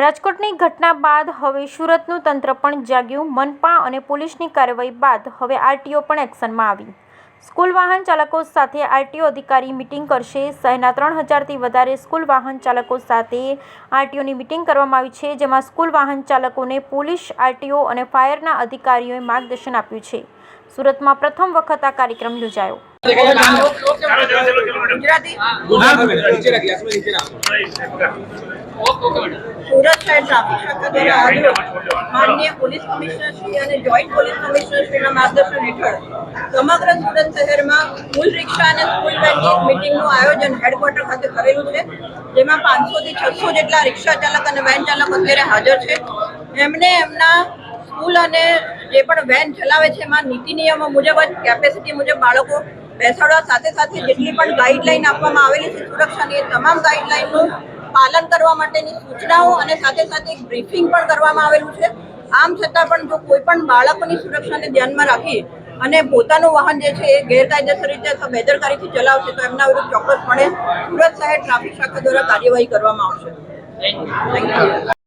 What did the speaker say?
રાજકોટની ઘટના બાદ હવે સુરતનું તંત્ર પણ જાગ્યું. મનપા અને પોલીસની કાર્યવાહી બાદ હવે આરટીઓ પણ એક્શનમાં આવી. સ્કૂલ વાહન ચાલકો સાથે આરટીઓ અધિકારી મિટિંગ કરશે. શહેરના ત્રણ હજારથી વધારે સ્કૂલ વાહન ચાલકો સાથે આરટીઓની મિટિંગ કરવામાં આવી છે જેમાં સ્કૂલ વાહન ચાલકોને પોલીસ આરટીઓ અને ફાયરના અધિકારીઓએ માર્ગદર્શન આપ્યું છે. સુરતમાં પ્રથમ વખત આ કાર્યક્રમ યોજાયો. ગુજરાતી. સુરત શહેર ટ્રાફિક શાખા દ્વારા આજરોજ માનનીય પોલીસ કમિશનર શ્રી અને જોઈન્ટ પોલીસ કમિશનર શ્રીના માર્ગદર્શન હેઠળ સમગ્ર સુરત શહેરમાં સ્કૂલ રિક્ષા અને સ્કૂલ વેનની મિટિંગનું આયોજન હેડક્વાર્ટર ખાતે કરેલું છે, જેમાં પાંચસો થી છસો જેટલા રિક્ષા ચાલક અને વેન ચાલક અત્યારે હાજર છે. એમને એમના સ્કૂલ અને જે પણ વેન ચલાવે છે, એમાં નીતિ નિયમો મુજબ જ કેપેસિટી મુજબ બાળકો બેસાડવા સાથે સાથે જેટલી પણ ગાઈડલાઈન આપવામાં આવેલી છે સુરક્ષાની એ તમામ ગાઈડલાઈનનું પાલન કરવા માટેની સૂચનાઓ અને સાથે સાથે એક બ્રીફિંગ પણ કરવામાં આવેલું છે. આમ છતાં પણ જો કોઈ પણ બાળકોની સુરક્ષાને ધ્યાનમાં રાખી અને પોતાનું વાહન જે છે એ ગેરકાયદેસર રીતે અથવા બેદરકારીથી ચલાવશે તો એમના વિરુદ્ધ ચોક્કસપણે સુરત શહેર ટ્રાફિક શાખા દ્વારા કાર્યવાહી કરવામાં આવશે. Thank you